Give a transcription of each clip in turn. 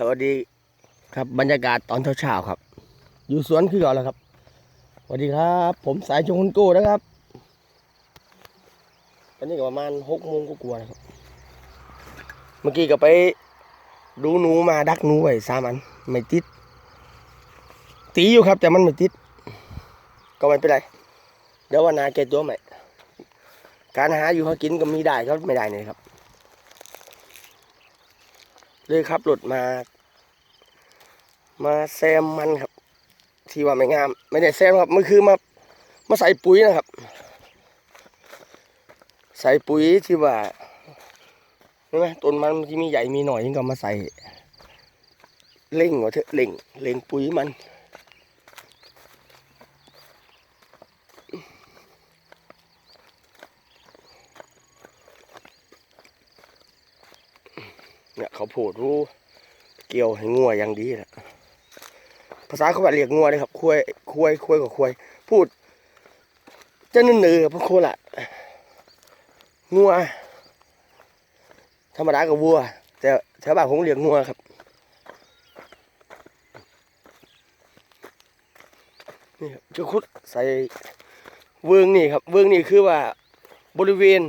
สวัสดีครับบรรยากาศตอนเช้าๆครับ อยู่สวนคือก่อนแล้วครับสวัสดีครับ ผมสายชงคนโก้นะครับตอนนี้ก็ประมาณหกโมงก็กลัวนะครับ เมื่อกี้ก็ไปดูหนูมาดักหนูไว้สามอันไม่ติด ตีอยู่ครับ แต่มันไม่ติด ก็ไม่เป็นไร เดี๋ยววันนาแกตัวใหม่การหาอยู่เขากินก็มีได้ก็ไม่ได้เนี่ยครับ เลยขับรถมา มาแซมมันครับ ที่ว่าไม่งาม ไม่ได้แซมครับมันคือมามาใส่ปุ๋ยนะครับ ใส่ปุ๋ยที่ว่าใช่ไหมต้นมันที่มีใหญ่มีหน่อยยังก็มาใส่เล่งว่าเถอะเล่งเล่งปุ๋ยมัน เนี่ยเขาพูดรู้เกี่ยวให้งัวอย่างดีแหละภาษาเขาแบบเรียกงัวเลยครับคุยคุยคุยกับคุยพูดจะนึ่นเนือพวกโคละงัว ธรรมดากับวัว แต่แถวบ้านผมเรียกงัวครับนี่ครับจะคุดใส่เวิงนี่ครับ เวิงนี่คือว่าบริเวณ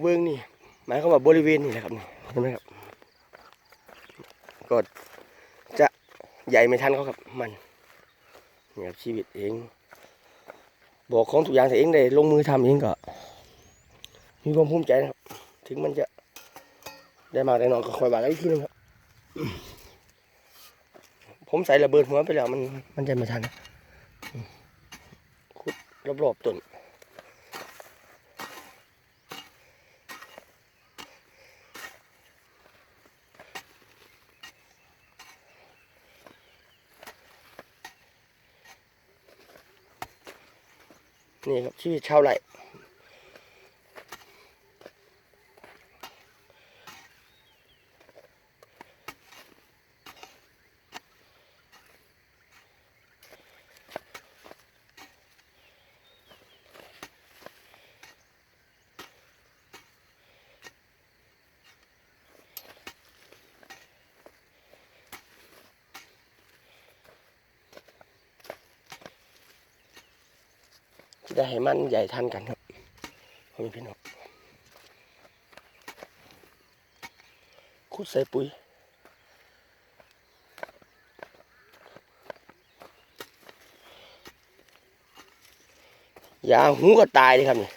เวิงนี่ หมายความว่าบริเวณนี่แหละครับนี่เห็นไหมครับก็จะใหญ่ไม่ทันเขาครับมันนี่ครับชีวิตเอง บอกของทุกอย่างแต่เองได้ลงมือทำเองก็มีความภูมิใจนะครับ ถึงมันจะได้มาได้นอยก็คอยบากันอีกทีนึงครับ ผมใส่ระเบิดหัวไปแล้วมันมันจะไม่ทันขุดรอบๆต้น นี่ครับชีวิตชาวไร่ จะให้มันใหญ่ทันกันครับพ่อแม่พี่น้องขุดใส่ปุ๋ยอย่าหูก็ตายเลยครับนี่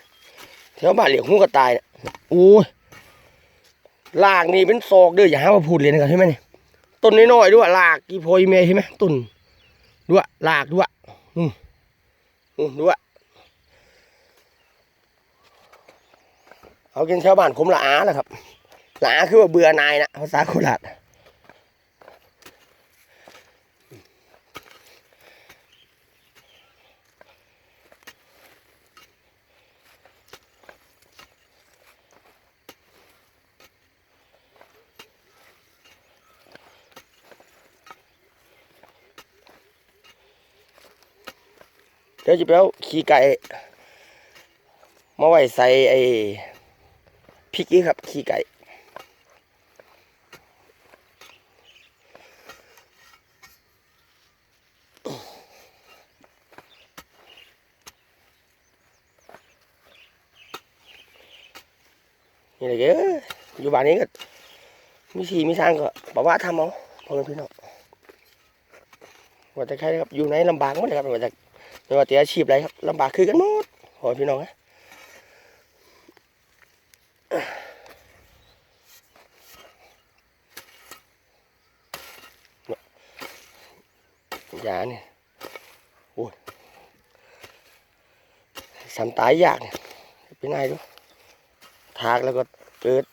แถวบ้านเรียกหูก็ตายเนี่ยโอ้ยลากนี่เป็นศอกเด้ออย่าหาว่าพูดเลยนะครับใช่ไหมนี่ต้นน้อยๆด้วยลากกี่โพยเมย์ใช่ไหมต้นด้วยลากด้วยอืมอืมด้วย เอากินชาวบ้านผมละอาแหละครับละอาคือว่าเบื่อนายนะภาษาโคราชเดี๋ยวจะไปเอาขี้ไก่มาไว้ใส่ไอ้ พริกนี่ครับ ขี้ไก่นี่เลยเด้ออยู่บ้านนี้ก็มีสีมีทางก็บอกว่าทำเอาพ่อแม่พี่น้องว่าแต่ใครครับอยู่ไหนลำบากหมดเลยครับว่าจะว่าแต่อาชีพอะไรครับลำบากคือกันหมดพอพี่น้องนะ ยาเนี่ยโอ้ยสัมตายยากเนี่ยเป็นไงดูถากแล้วก็เกิด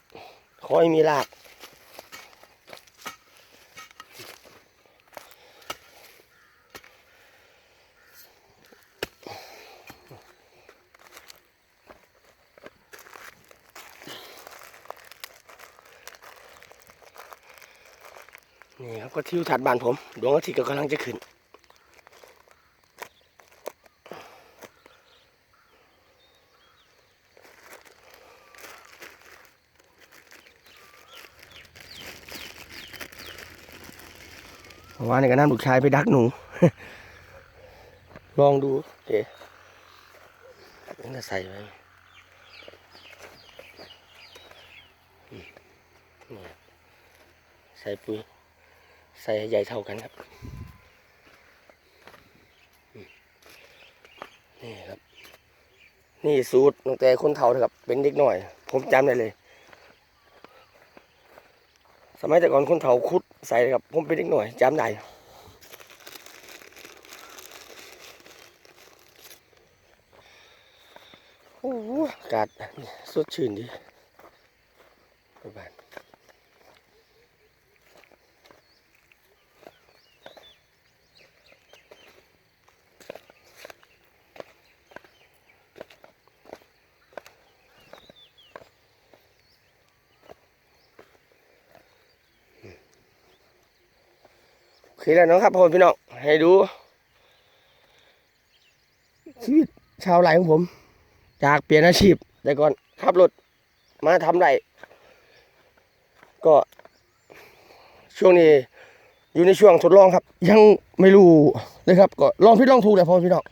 คอยมีราก นี่ครับก็ทิวถัดบ้านผม ดวงอาทิตย์ก็กำลังจะขึ้นเพราะว่าในกระนั้นลูกชายไปดักหนู ลองดูโอเคมันจะใส่ไว้อืมใส่ปุ๋ย ใส่ให้ใหญ่เท่ากันครับ นี่ครับ นี่สูตรตั้งแต่คนเฒ่านะครับ เป็นเด็กหน่อย ผมจำได้เลย สมัยแต่ก่อนคนเฒ่าคุดใส่ครับ ผมเป็นเด็กหน่อยจำได้โอ้โหอากาศสดชื่นดี โอแล้วเนะครับพ่อพี่น้องให้ดู ชีวิตชาวไร่ของผม จากเปลี่ยนอาชีพแต่ก่อนขับรถมาทำไรก็ ช่วงนี้อยู่ในช่วงทดลองครับ ยังไม่รู้เลยครับ ก็ลองพิดลองถูกแหละพ่อพี่น้อง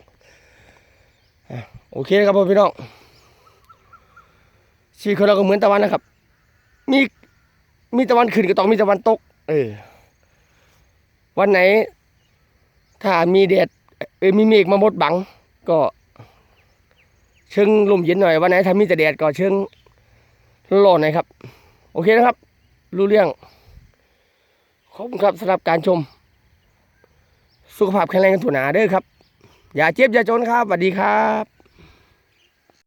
โอเคนะครับพ่อพี่น้องชีวิตของเราก็เหมือนตะวันนะครับ มีมีตะวันขึ้นก็ต้องมีตะวันตก เออ วันไหน ถ้ามีแดดเออมีเมฆมาบดบัง ก็เชิงลมเย็นหน่อยวันไหนถ้ามีแต่แดดก็เชิงร้อนหน่อยครับ โอเคนะครับ รู้เรื่องขอบคุณครับสำหรับการชม สุขภาพแข็งแรงกันถุนหาเด้อครับ อย่าเจ็บอย่าจนครับสวัสดีครับ